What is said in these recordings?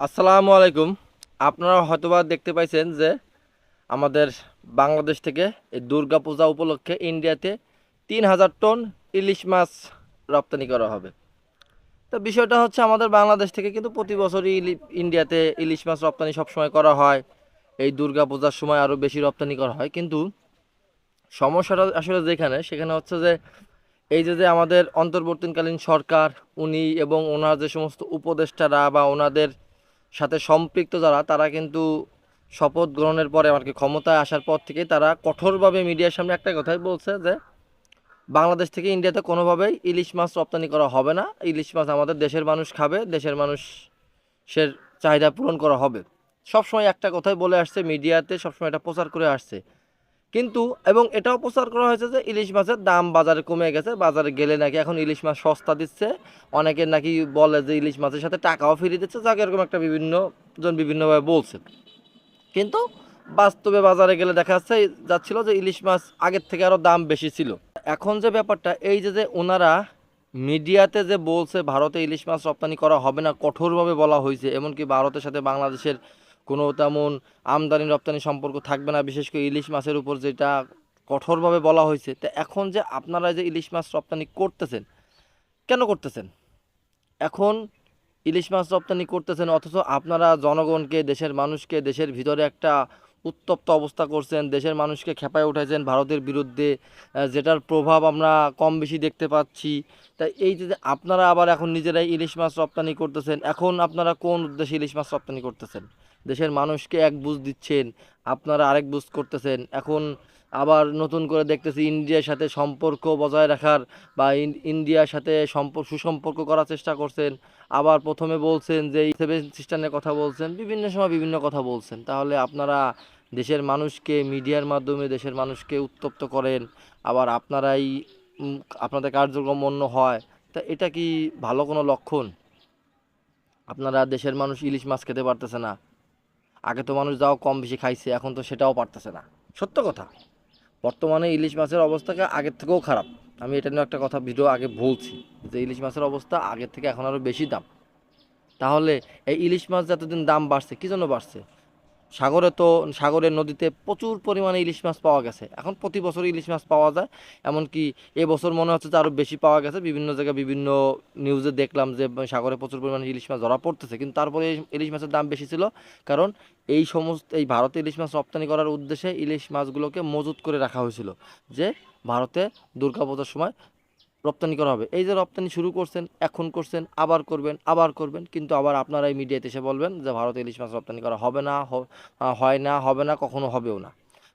আসসালামু আলাইকুম। আপনারা হয়তোবা দেখতে পাইছেন যে আমাদের বাংলাদেশ থেকে এই দুর্গা পূজা উপলক্ষে ইন্ডিয়াতে তিন হাজার টন ইলিশ মাছ রপ্তানি করা হবে। তো বিষয়টা হচ্ছে আমাদের বাংলাদেশ থেকে কিন্তু প্রতি বছরই ইন্ডিয়াতে ইলিশ মাছ রপ্তানি সবসময় করা হয়। এই দুর্গা পূজার সময় আরও বেশি রপ্তানি করা হয়। কিন্তু সমস্যাটা আসলে যেখানে, সেখানে হচ্ছে যে এই যে যে আমাদের অন্তর্বর্তীকালীন সরকার, উনি এবং ওনার যে সমস্ত উপদেষ্টারা বা ওনাদের সাথে সম্পৃক্ত যারা, তারা কিন্তু শপথ গ্রহণের পরে আর কি ক্ষমতায় আসার পর থেকে তারা কঠোরভাবে মিডিয়ার সামনে একটা কথাই বলছে যে, বাংলাদেশ থেকে ইন্ডিয়াতে কোনোভাবেই ইলিশ মাছ রপ্তানি করা হবে না। ইলিশ মাছ আমাদের দেশের মানুষ খাবে, দেশের মানুষের চাহিদা পূরণ করা হবে। সবসময় একটা কথাই বলে আসছে মিডিয়াতে, সবসময় এটা প্রচার করে আসছে। কিন্তু, এবং এটাও প্রচার করা হয়েছে যে ইলিশ মাছের দাম বাজারে কমে গেছে। বাজারে গেলে নাকি এখন ইলিশ মাছ সস্তা দিচ্ছে। অনেকে নাকি বলে যে ইলিশ মাছের সাথে টাকাও ফিরিয়ে দিচ্ছে, যাকে এরকম একটা বিভিন্ন জন বিভিন্নভাবে বলছে কিন্তু বাস্তবে বাজারে গেলে দেখা যাচ্ছে, যাচ্ছিল যে ইলিশ মাছ আগের থেকে আরও দাম বেশি ছিল। এখন যে ব্যাপারটা, এই যে যে ওনারা মিডিয়াতে যে বলছে, ভারতে ইলিশ মাছ রপ্তানি করা হবে না, কঠোরভাবে বলা হয়েছে, এমনকি ভারতের সাথে বাংলাদেশের কোনো তেমন আমদানি রপ্তানি সম্পর্ক থাকবে না, বিশেষ করে ইলিশ মাছের উপর যেটা কঠোরভাবে বলা হয়েছে। তো এখন যে আপনারা যে ইলিশ মাছ রপ্তানি করতেছেন, কেন করতেছেন? এখন ইলিশ মাছ রপ্তানি করতেছেন অথচ আপনারা জনগণকে, দেশের মানুষকে, দেশের ভিতরে একটা উত্তপ্ত অবস্থা করছেন, দেশের মানুষকে খেপায় উঠাইছেন ভারতের বিরুদ্ধে যেটার প্রভাব আমরা কম বেশি দেখতে পাচ্ছি। তাই এই যে আপনারা আবার এখন নিজেরাই ইলিশ মাছ রপ্তানি করতেছেন, এখন আপনারা কোন উদ্দেশ্যে ইলিশ মাছ রপ্তানি করতেছেন? দেশের মানুষকে এক বুঝ দিচ্ছেন, আপনারা আরেক বুঝ করতেছেন। এখন আবার নতুন করে দেখতেছি ইন্ডিয়ার সাথে সম্পর্ক বজায় রাখার বা ইন্ডিয়ার সাথে সম্পর্ক সুসম্পর্ক করার চেষ্টা করছেন। আবার প্রথমে বলছেন যে সেভেন সিস্টারের কথা বলছেন, বিভিন্ন সময় বিভিন্ন কথা বলছেন। তাহলে আপনারা দেশের মানুষকে, মিডিয়ার মাধ্যমে দেশের মানুষকে উত্তপ্ত করেন, আবার আপনারাই আপনাদের কার্যক্রম অন্য হয়। তা এটা কি ভালো কোনো লক্ষণ? আপনারা দেশের মানুষ ইলিশ মাছ খেতে পারতেছে না। আগে তো মানুষ যাও কম বেশি খাইছে, এখন তো সেটাও পারতেছে না। সত্য কথা। বর্তমানে ইলিশ মাছের অবস্থাকে আগের থেকেও খারাপ। আমি এটা নিয়ে একটা কথা ভিডিও আগে বলছি, যে ইলিশ মাছের অবস্থা আগের থেকে এখন আরও বেশি দাম। তাহলে এই ইলিশ মাছ যতদিন দাম বাড়ছে, কী জন্য বাড়ছে? সাগরে তো, সাগরের নদীতে প্রচুর পরিমাণে ইলিশ মাছ পাওয়া গেছে। এখন প্রতি বছর ইলিশ মাছ পাওয়া যায়। এমনকি এবছর মনে হচ্ছে যে আরও বেশি পাওয়া গেছে। বিভিন্ন জায়গায় বিভিন্ন নিউজে দেখলাম যে সাগরে প্রচুর পরিমাণে ইলিশ মাছ ধরা পড়তেছে। কিন্তু তারপরে ইলিশ মাছের দাম বেশি ছিল। কারণ এই সমস্ত, এই ভারতে ইলিশ মাছ রপ্তানি করার উদ্দেশ্যে ইলিশ মাছগুলোকে মজুত করে রাখা হয়েছিল। যে ভারতে দুর্গাপূজার সময় রপ্তানি করা হবে। এই যে রপ্তানি শুরু করছেন, এখন করছেন, আবার করবেন আবার করবেন, কিন্তু আবার আপনারা এই মিডিয়াতে এসে বলবেন যে ভারতে ইলিশ মাছ রপ্তানি করা হবে না হয় না, হবে না, কখনো হবেও না।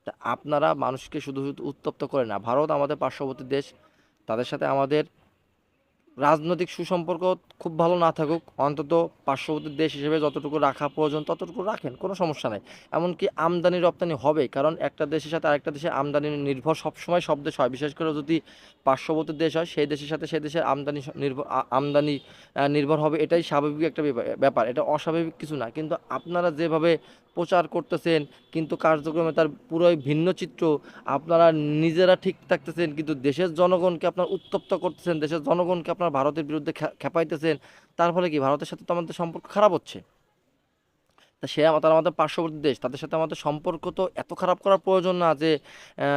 তা আপনারা মানুষকে শুধু শুধু উত্তপ্ত করে না। ভারত আমাদের পার্শ্ববর্তী দেশ, তাদের সাথে আমাদের রাজনৈতিক সুসম্পর্ক খুব ভালো না থাকুক, অন্তত পার্শ্ববর্তী দেশ হিসেবে যতটুকু রাখা প্রয়োজন, ততটুকু রাখেন, কোনো সমস্যা নাই। এমনকি আমদানি রপ্তানি হবে, কারণ একটা দেশের সাথে আরেকটা দেশে আমদানি নির্ভর সবসময় সব দেশ হয়। বিশেষ করে যদি পার্শ্ববর্তী দেশ হয়, সেই দেশের সাথে সেই দেশের আমদানি নির্ভর আমদানি নির্ভর হবে। এটাই স্বাভাবিক একটা ব্যাপার- এটা অস্বাভাবিক কিছু না। কিন্তু আপনারা যেভাবে প্রচার করতেছেন, কিন্তু কার্যক্রমে তার পুরোই ভিন্ন চিত্র, আপনারা নিজেরা ঠিক থাকতেছেন, কিন্তু দেশের জনগণকে আপনার উত্তপ্ত করতেছেন, দেশের জনগণকে আপনার ভারতের বিরুদ্ধে খেপাইতেছেন তার ফলে কি ভারতের সাথে তো আমাদের সম্পর্ক খারাপ হচ্ছে? তা সে তারা আমাদের পার্শ্ববর্তী দেশ, তাদের সাথে আমাদের সম্পর্ক তো এত খারাপ করার প্রয়োজন না যে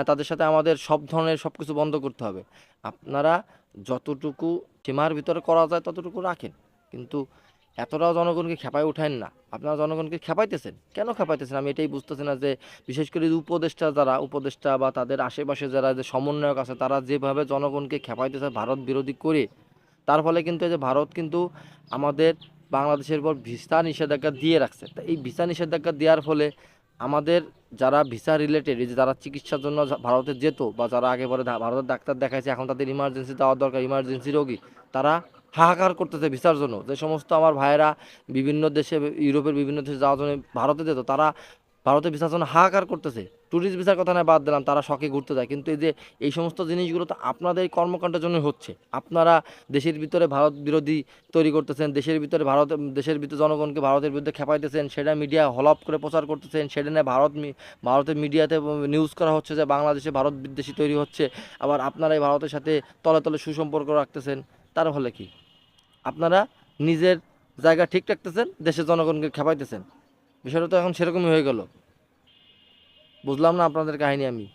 তাদের সাথে আমাদের সব ধরনের সব কিছু বন্ধ করতে হবে। আপনারা যতটুকু সীমার ভিতরে করা যায় ততটুকু রাখেন। কিন্তু এতটাও জনগণকে খেপায় উঠায়েন না। আপনারা জনগণকে খেপাইতেছেন কেন খেপাইতেছেন আমি এটাই বুঝতেছি না যে, বিশেষ করে উপদেষ্টা যারা, উপদেষ্টা বা তাদের আশেপাশে যারা যে সমন্বয়ক আছে, তারা যেভাবে জনগণকে খেপাইতেছে ভারত বিরোধী করে তার ফলে কিন্তু এই যে ভারত কিন্তু আমাদের বাংলাদেশের উপর ভিসা নিষেধাজ্ঞা দিয়ে রাখছে। তা এই ভিসা নিষেধাজ্ঞা দেওয়ার ফলে আমাদের যারা ভিসা রিলেটেড এই যে যারা চিকিৎসার জন্য ভারতে যেত বা যারা আগে পরে ভারতের ডাক্তার দেখাইছে, এখন তাদের ইমার্জেন্সি দেওয়ার দরকার ইমার্জেন্সি রোগী, তারা হাহাকার করতেছে ভিসার জন্য। যে সমস্ত আমার ভাইয়েরা বিভিন্ন দেশে, ইউরোপের বিভিন্ন দেশে যাওয়ার জন্য ভারতে যেত, তারা ভারতে ভিসার জন্য হাহাকার করতেছে। ট্যুরিস্ট ভিসার কথা না বাদ দিলাম, তারা শখে ঘুরতে যায়। কিন্তু এই যে, এই সমস্ত জিনিসগুলো তো আপনাদের কর্মকাণ্ডের জন্য হচ্ছে। আপনারা দেশের ভিতরে ভারত বিরোধী তৈরি করতেছেন, দেশের ভিতরে ভারত, দেশের ভিতরে জনগণকে ভারতের বিরুদ্ধে খেপাইতেছেন, সেটা মিডিয়া হলপ করে প্রচার করতেছেন, সেটা নিয়ে ভারত ভারতের মিডিয়াতে নিউজ করা হচ্ছে যে, বাংলাদেশে ভারত বিদ্বেষী তৈরি হচ্ছে, আবার আপনারা এই ভারতের সাথে তলে তলে সুসম্পর্ক রাখতেছেন, তার ফলে কি? আপনারা নিজের জায়গা ঠিক রাখতেছেন, দেশের জনগণকে খেপাইতেছেন। বিষয়টা তো এখন সেরকমই হয়ে গেল। বুঝলাম না আপনাদের কাহিনী আমি।